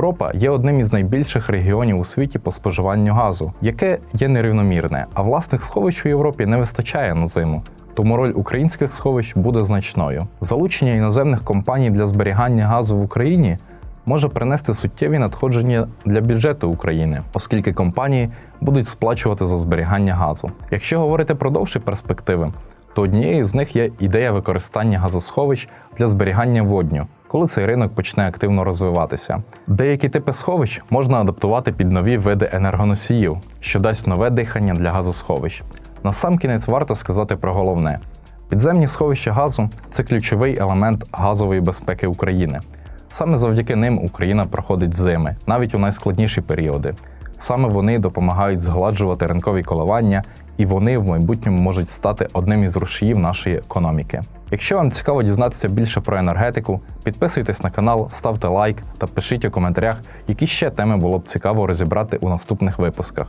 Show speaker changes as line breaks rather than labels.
Європа є одним із найбільших регіонів у світі по споживанню газу, яке є нерівномірне, а власних сховищ у Європі не вистачає на зиму. Тому роль українських сховищ буде значною. Залучення іноземних компаній для зберігання газу в Україні може принести суттєві надходження для бюджету України, оскільки компанії будуть сплачувати за зберігання газу. Якщо говорити про довші перспективи, то однією з них є ідея використання газосховищ для зберігання водню, коли цей ринок почне активно розвиватися. Деякі типи сховищ можна адаптувати під нові види енергоносіїв, що дасть нове дихання для газосховищ. Насамкінець варто сказати про головне: підземні сховища газу це ключовий елемент газової безпеки України. Саме завдяки ним Україна проходить зими, навіть у найскладніші періоди. Саме вони допомагають згладжувати ринкові коливання, і вони в майбутньому можуть стати одним із рушіїв нашої економіки. Якщо вам цікаво дізнатися більше про енергетику, підписуйтесь на канал, ставте лайк та пишіть у коментарях, які ще теми було б цікаво розібрати у наступних випусках.